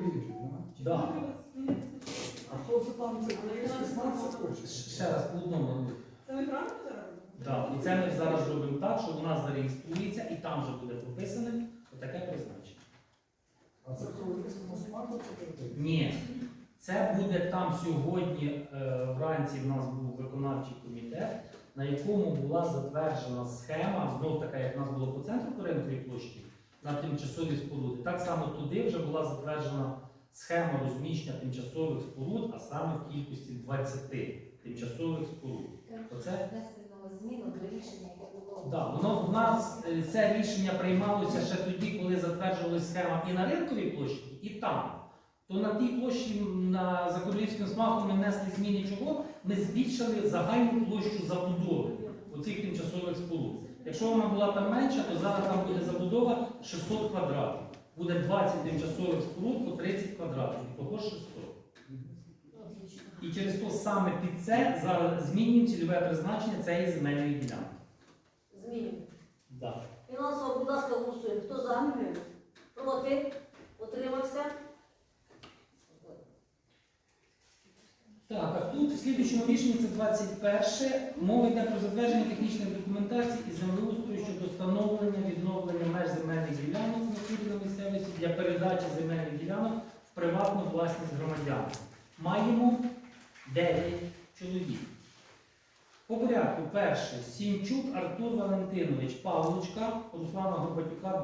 рівні, да? Да. А хто це там, це 16 хоче? Ще раз по одному. Це ви правильно зараз? Да. І це ми зараз робимо так, що вона зареєструється і там вже буде прописане таке призначення. А це Кроволівському смаку це територія? Ні. Це буде там сьогодні е, вранці в нас був виконавчий комітет, на якому була затверджена схема, знов така, як в нас було по центру Коринської площі, на тимчасові споруди. Так само туди вже була затверджена схема розміщення тимчасових споруд, а саме в кількості 20 тимчасових споруд. Оце. Да, воно в нас е, це рішення приймалося ще тоді, коли затверджувалася схема і на ринковій площі, і там. То на тій площі на за королівським смаком ми внесли зміни чого? Ми збільшили загальну площу забудови оцих тимчасових споруд. Якщо вона була там менша, то зараз там буде забудова 600 квадратів. Буде 20 тимчасових споруд по 30 квадратів, того 600. І через то саме під це зараз змінюємо цільове призначення цієї земельної ділянки. Змінюємо. Да. Фінансово, будь ласка, голосуємо. Хто за? Проти? Утримався? Так, а тут в слідчому рішенні це 21. Мова йде про затвердження для передачі земельних ділянок в приватну власність громадян. Маємо 9 чоловік. По порядку, перше, Сінчук Артур Валентинович, Павлочка, Руслана Горбатюка,